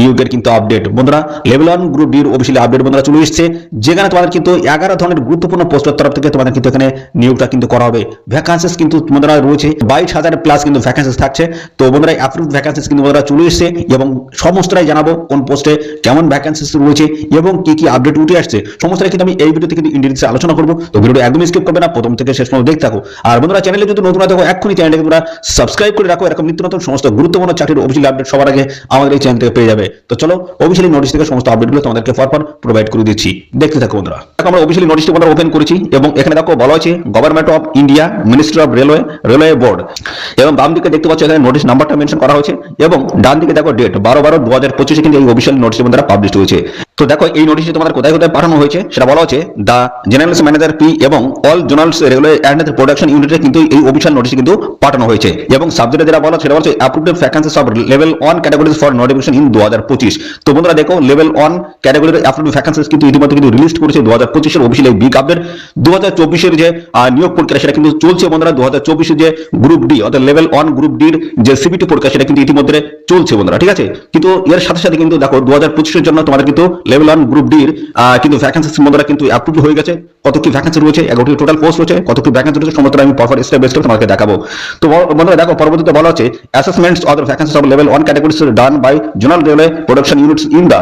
নিয়োগের কিন্তু আপডেট বন্ধুরা লেভেল ওয়ান গ্রুপ ডির অফিসিয়ালি আপডেট বন্ধুরা চলে এসেছে, যেখানে তোমাদের কিন্তু এগারো ধরনের গুরুত্বপূর্ণ পোস্টের তরফ থেকে তোমাদের কিন্তু এখানে নিয়োগটা কিন্তু করা হবে। ভ্যাকান্সিস কিন্তু বন্ধুরা রয়েছে, বাইশ হাজার প্লাস কিন্তু ভ্যাকান্সিস থাকছে। তো বন্ধুরা অ্যাপ্রুভ ভ্যাকান্সিস কিন্তু বন্ধুরা চলে এসেছে এবং সমস্তটাই জানাব কোন পোস্টে কেমন ভ্যাকান্সিস রয়েছে এবং কি কি আপডেট উঠে আসছে। সমস্তটাই কিন্তু আমি এই ভিডিওতে কিন্তু ইন্ডিয়ান্সে আলোচনা করব। তো ভিডিওটা একদম স্কিপ করবে না, প্রথম থেকে শেষ পর্যন্ত দেখতে থাকো। আর বন্ধুরা চ্যানেলে যদি নতুন থাকো, এক্ষুনি চ্যানেলটাকে তোমরা সাবস্ক্রাইব করে রাখো। এরকম নিত্য নতুন সমস্ত গুরুত্বপূর্ণ চাকরির অফিসিয়াল আপডেট সবার আগে আমাদের এই চ্যানেল থেকে পেয়ে যাবে। তো চলো অফিসিয়ালি নোটিশ থেকে সমস্ত আপডেটগুলো তোমাদেরকে পরপর প্রোভাইড করে দিচ্ছি। দেখতে থাকো বন্ধুরা। আমরা অফিসিয়ালি নোটিশটি বন্ধুরা ওপেন করেছি এবং এখানে দেখো বলা হয়েছে government of India ministry of railway railway board এবং বাম দিকে দেখতে পাচ্ছ এখানে নোটিশ নাম্বারটা মেনশন করা হয়েছে এবং ডান দিকে দেখো ডেট বারো বারো দু হাজার পঁচিশে কিন্তু এই অফিসিয়াল নোটিশ বন্ধুরা পাবলিশ হয়েছে। তো দেখো, এই নোটিশটি তোমাদের কোথায় কোথায় পাঠানো হয়েছে? সেটা বলা হচ্ছে দ্য জেনারেলস ম্যানেজার পি এবং all zonals railway and production ইউনিটে কিন্তু এই অফিসিয়াল নোটিশ কিন্তু পাঠানো হয়েছে। এবং সাবজেক্টে যেটা বলা সেটা বলছে approved vacancies of level one categories for notification in দু হাজার পঁচিশ। তো বন্ধুরা দেখো লেভেল ওয়ান ক্যাটাগরির অ্যাপ্রুভড ভ্যাকান্সিস কিন্তু ইতিমধ্যে কিন্তু রিলিজ করেছে দু হাজার পঁচিশের অফিসিয়াল এই বিগ আপডেট দু হাজার চব্বিশের যে নিয়োগ পরীক্ষা, সেটা কিন্তু চলছে বন্ধুরা। দু হাজার চব্বিশের যে গ্রুপ ডি অর্থাৎ লেভেল ওয়ান গ্রুপ ডির যে সিবিটি পরীক্ষা, সেটা কিন্তু ইতিমধ্যে চলছে বন্ধুরা, ঠিক আছে? কিন্তু এর সাথে সাথে কিন্তু দেখো দু হাজার পঁচিশের জন্য তোমাদের কিন্তু লেভেল ওয়ান গ্রুপ ডির কিন্তু ভ্যাকেন্সি মধ্যে কিন্তু অ্যাপ্রুভ হয়ে গেছে। কত কি ভ্যাকান্সি রয়েছে এগারোটি টোটাল পোস্ট রয়েছে, কত কি ভ্যাকান্সি রয়েছে সমস্ত আমি পরপর স্টেপ বাই স্টেপ তোমাকে দেখাবো। তো বন্ধুরা, দেখো, পরবর্তীতে বলা হচ্ছে assessments of vacancies of level one categories done by zonal railway production units in the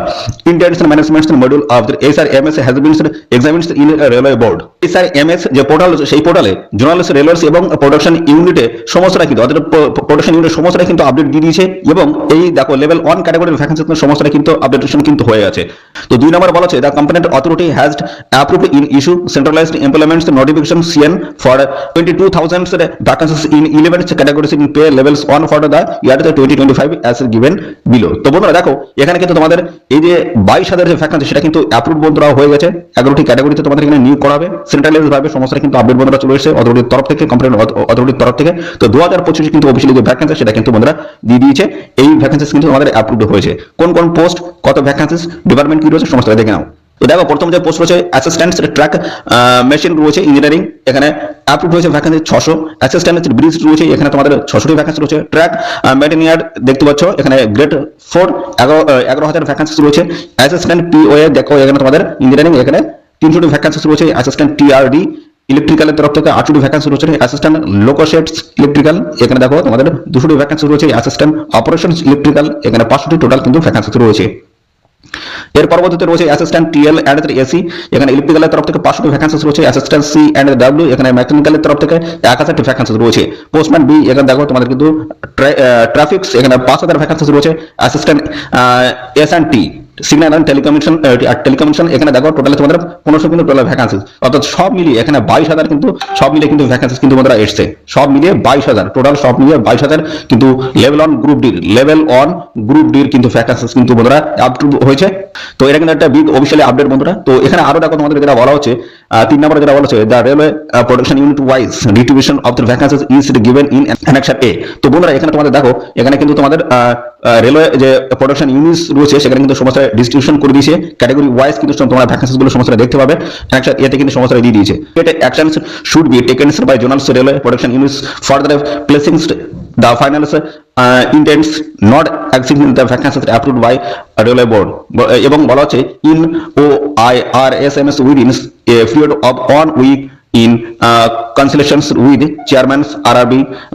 international management module of the S R M S has been examines in railway board S R M S যে portal সেই পোর্টালে zonal railways এবং production ইউনিটে সমস্তটা কিন্তু, অর্থাৎ production unit সমস্তটা কিন্তু আপডেট দিয়ে দিয়েছে এবং এই দেখো লেভেল ওয়ান ক্যাটাগরির ভ্যাকান্সি সমস্তটা কিন্তু আপডেটেশন কিন্তু হয়ে আছে তো দুই নম্বর বলা হচ্ছে the competent authority has approved in issue for twenty two thousand vacancies in eleven categories in pay levels one for the year twenty twenty five as given below তো বন্ধুরা, দেখো, এখানে কিন্তু তোমাদের এই যে বাইশ হাজার যে ভ্যাকান্সি সেটা কিন্তু অ্যাপ্রুভ বন্ধুরা হয়ে গেছে। এগারোটি ক্যাটাগরিতে তোমাদের এখানে নিয়োগ করা হবে সেন্ট্রালাইজ ভাবে সমস্ত কিন্তু আপডেট বন্ধুরা চলে এসেছে অথরিটির তরফ থেকে কমপ্লেন অথরিটির তরফ থেকে। তো দু হাজার পঁচিশে কিন্তু অফিসিয়ালি যে ভ্যাকান্সি সেটা কিন্তু বন্ধুরা দিয়ে দিয়েছে। এই ভ্যাকান্সিস কিন্তু আমাদের অ্যাপ্রুভ হয়েছে। কোন কোন পোস্ট কত ভ্যাকান্সিস ডিপার্টমেন্ট কি রয়েছে সমস্ত দেখে নাও। তো দেখো, প্রথম যে পোস্ট রয়েছে অ্যাসিস্ট্যান্ট ট্র্যাক মেশিন রয়েছে ইঞ্জিনিয়ারিং এখানে অ্যাপ্রুভ হয়েছে ভ্যাকেন্সি ছশো। অ্যাসিস্ট্যান্ট ব্রিজ রয়েছে, এখানে তোমাদের ছশোটি ভ্যাকান্সি রয়েছে। ট্র্যাক মেটেনিয়ার দেখতে পাচ্ছ, এখানে গ্রেড ফোর এগারো এগারো হাজার ভ্যাকান্সি রয়েছে। অ্যাসিস্ট্যান্ট পিওএ দেখো, এখানে তোমাদের ইঞ্জিনিয়ারিং এখানে তিনশোটি ভ্যাকান্সি রয়েছে। অ্যাসিস্ট্যান্ট টিআরডি ইলেকট্রিক্যালের তরফ থেকে আটশোটি ভ্যাকান্সি রয়েছে। অ্যাসিস্ট্যান্ট লোকোশেটস ইলেকট্রিক্যাল এখানে দেখো, তোমাদের দুশোটি ভ্যাকেন্সি রয়েছে। অ্যাসিস্ট্যান্ট অপারেশনস ইলেকট্রিক্যাল এখানে পাঁচশোটি টোটাল কিন্তু ভ্যাকান্সি রয়েছে। এর পরবর্তীতে রয়েছে অ্যাসিস্ট্যান্ট টিএল অ্যান্ড এসি এখানে ইলেকট্রিক্যালের তরফ থেকে পাঁচশোটি ভ্যাকান্সিস রয়েছে অ্যাসিস্ট্যান্ট সি অ্যান্ড ডাব্লিউ এখানে মেকানিক্যালের তরফ থেকে এক হাজারটি ভ্যাকান্সিস রয়েছে। পোস্টম্যান বি এখানে দেখো তোমাদের কিন্তু ট্রাফিক্স এখানে পাঁচ হাজার ভ্যাকান্সিস রয়েছে assistant S and T signal and telecommunication telecommunication এখানে দেখো টোটাল তোমাদের পনেরোশো কিন্তু টোটাল ভ্যাকান্সিস অর্থাৎ সব মিলিয়ে এখানে বাইশ হাজার কিন্তু, সব মিলিয়ে কিন্তু ভ্যাকান্সিস কিন্তু তোমাদের এসছে। সব মিলিয়ে বাইশ হাজার টোটাল সব মিলিয়ে বাইশ হাজার কিন্তু লেভেল অন গ্রুপ ডির লেভেল অন গ্রুপ ডির কিন্তু ভ্যাকান্সিস কিন্তু বন্ধুরা আপট্রুভ হয়েছে। তো এটা কিন্তু একটা বিগ অফিসিয়ালি আপডেট বন্ধুরা। তো এখানে আরও দেখো তোমাদের যেটা বলা হচ্ছে তিন নম্বরে যেটা বলা হচ্ছে the railway production unit wise distribution of the vacancies is given in annexure A তো বন্ধুরা, এখানে তোমাদের দেখো, এখানে কিন্তু তোমাদের রেলওয়ে যে প্রোডাকশন ইউনিটস রয়েছে, সেখানে কিন্তু সমস্ত ডিস্ট্রিবিউশন করে দিয়েছে। ক্যাটাগরি ওয়াইজ কিন্তু তোমরা ভ্যাকান্সিসগুলো সমস্ত দেখতে পাবে। অ্যানেক্সার এতে কিন্তু সমস্ত দিয়ে দিয়েছে। এটা actions should be taken by zonals railway production units for the placing the finals uh, intents not exceeding the vacancies approved by railway board এবং বলা হচ্ছে in o i r s m s within a period of one week in uh, consultations with chairman rrb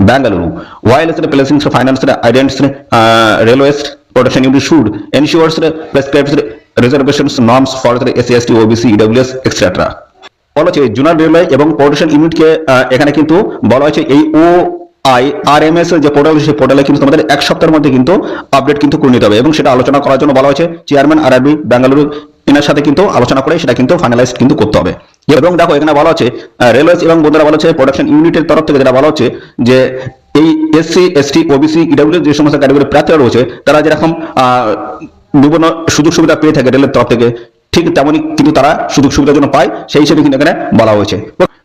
bangalore while the placing the finals idents uh, railways production unit should ensure the prescribed reservations norms for the SCST, OBC, EWS, etc. বলা হচ্ছে zonal railway এবং production ইউনিটকে এখানে কিন্তু বলা হয়েছে এই O I R M S যে পোর্টাল সেই পোর্টালে কিন্তু তোমাদের এক সপ্তাহের মধ্যে কিন্তু আপডেট কিন্তু করে নিতে হবে এবং সেটা আলোচনা করার জন্য বলা হয়েছে চেয়ারম্যান আর আরবি বেঙ্গালুরু এনার সাথে কিন্তু আলোচনা করে সেটা কিন্তু ফাইনালাইজ কিন্তু করতে হবে। এবং দেখো এখানে বলা হচ্ছে রেলওয়েজ এবং বন্ধুরা বলা হচ্ছে প্রোডাকশন ইউনিটের তরফ থেকে যেটা বলা হচ্ছে যে এই এসসি এসটি ওবিসি ইডব্লিউ যে সমস্ত ক্যাটাগরি প্রার্থীরা রয়েছে, তারা যেরকম বিভিন্ন সুযোগ সুবিধা পেয়ে থাকে রেলের তরফ থেকে, ঠিক তেমনই কিন্তু তারা সুযোগ সুবিধার জন্য পায়, সেই হিসেবে কিন্তু এখানে বলা হয়েছে।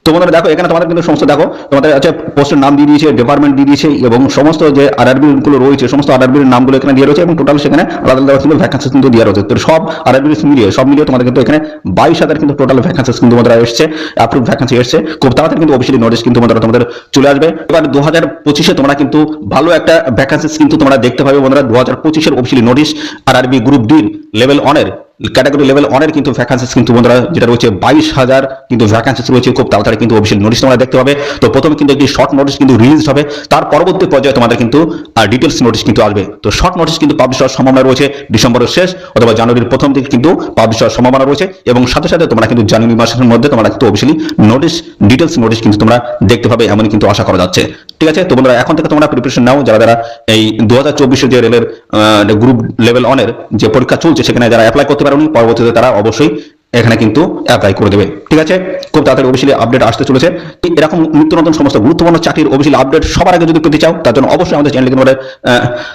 তো বন্ধুরা দেখো, এখানে তোমাদের কিন্তু সমস্ত দেখো, তোমাদের আছে পোস্টের নাম দিয়ে দিয়েছে ডিপার্টমেন্ট দিয়ে দিয়েছে, এবং সমস্ত যে আরআরবি গুলো রয়েছে, সমস্ত আরআরবির নামগুলো এখানে দিয়ে রয়েছে, এবং টোটাল সেখানে আলাদা আলাদা কিন্তু ভ্যাকান্সি কিন্তু দেওয়া রয়েছে। তো সব আরআরবি মিলিয়ে, সব মিলিয়ে তোমাদের কিন্তু এখানে বাইশ হাজার কিন্তু টোটাল ভ্যাকান্সি কিন্তু তোমাদের এসছে অ্যাপ্রুভ ভ্যাকান্সি এসছে। খুব তাড়াতাড়ি কিন্তু অফিসিয়ালি নোটিশ কিন্তু তোমাদের তোমাদের চলে আসবে। এবার দু হাজার পঁচিশে তোমরা কিন্তু ভালো একটা ভ্যাকান্সি কিন্তু তোমরা দেখতে পাবে বন্ধুরা। দু হাজার পঁচিশের অফিসিয়ালি নোটিশ আরআরবি গ্রুপ ডির লেভেল অনের ক্যাটাগরি লেভেল অনের কিন্তু ভ্যাকান্সিস কিন্তু বন্ধুরা যেটা রয়েছে বাইশ হাজার কিন্তু ভ্যাকান্সিস রয়েছে, খুব তাড়াতাড়ি কিন্তু অফিসিয়াল নোটিশ তোমরা দেখতে পাবে। তো প্রথমে কিন্তু একটি শর্ট নোটিশ কিন্তু রিলিজ হবে, তার পরবর্তী পর্যায়ে তোমাদের কিন্তু ডিটেলস নোটিশ কিন্তু আসবে। তো শর্ট নোটিশ কিন্তু পাবলিশ হওয়ার সম্ভাবনা রয়েছে ডিসেম্বরের শেষ অথবা জানুয়ারির প্রথম দিকে কিন্তু পাবলিশ হওয়ার সম্ভাবনা রয়েছে এবং সাথে সাথে তোমরা কিন্তু জানুয়ারি মাসের মধ্যে তোমরা কিন্তু অফিসিয়ালি নোটিশ ডিটেলস নোটিশ কিন্তু তোমরা দেখতে পাবে, এমনই কিন্তু আশা করা যাচ্ছে। ঠিক আছে? তো বন্ধুরা, এখন থেকে তোমরা প্রিপারেশন নাও, যারা যারা এই দু হাজার যে রেলের গ্রুপ লেভেল অনের যে পরীক্ষা চলছে, সেখানে যারা অ্যাপ্লাই করতে পারেনি পরবর্তীতে তারা অবশ্যই এখানে কিন্তু অ্যাপ্লাই করে দেবে। ঠিক আছে? খুব তাড়াতাড়ি অফিসিয়ালি আপডেট আসতে চলেছে। এরকম নিত্য নতুন সমস্ত গুরুত্বপূর্ণ চাকরির অফিসিয়ালি আপডেট সবার আগে যদি পেতে চাও, তার জন্য অবশ্যই আমাদের চ্যানেলকে তোমাদের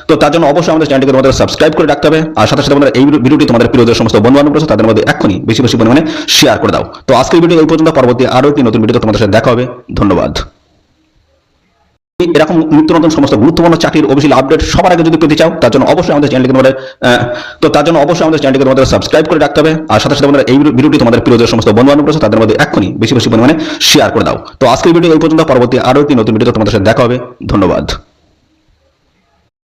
তো তার জন্য অবশ্যই আমাদের চ্যানেলকে তোমাদের সাবস্ক্রাইব করে রাখতে হবে। আর সাথে সাথে আমাদের এই ভিডিওটি তোমাদের প্রিয় যে সমস্ত বন্ধু বান্ধব রয়েছে, তাদের মধ্যে এখনই বেশি বেশি পরিমাণে শেয়ার করে দাও। তো আজকের ভিডিও এই পর্যন্ত, পরবর্তী আরও একটি নতুন ভিডিও তোমাদের সাথে দেখা হবে। ধন্যবাদ। এরকম নিত্য নতুন সমস্ত গুরুত্বপূর্ণ চাকরির অফিসিয়াল আপডেট সবার আগে যদি পেতে চাও, তার জন্য অবশ্যই আমাদের চ্যানেলকে তোমাদের তো তার জন্য অবশ্যই আমাদের চ্যানেলকে তোমাদের সাবস্ক্রাইব করে রাখতে হবে। আর সাথে সাথে আমাদের এই ভিডিওটি তোমাদের প্রিয় যে সমস্ত বন্ধু বান্ধব রয়েছে তাদের মধ্যে এক্ষুনি বেশি বেশি পরিমাণে শেয়ার করে দাও। তো আজকের ভিডিও এই পর্যন্ত, পরবর্তী আরও একটি নতুন ভিডিও তোমাদের সাথে দেখা হবে। ধন্যবাদ।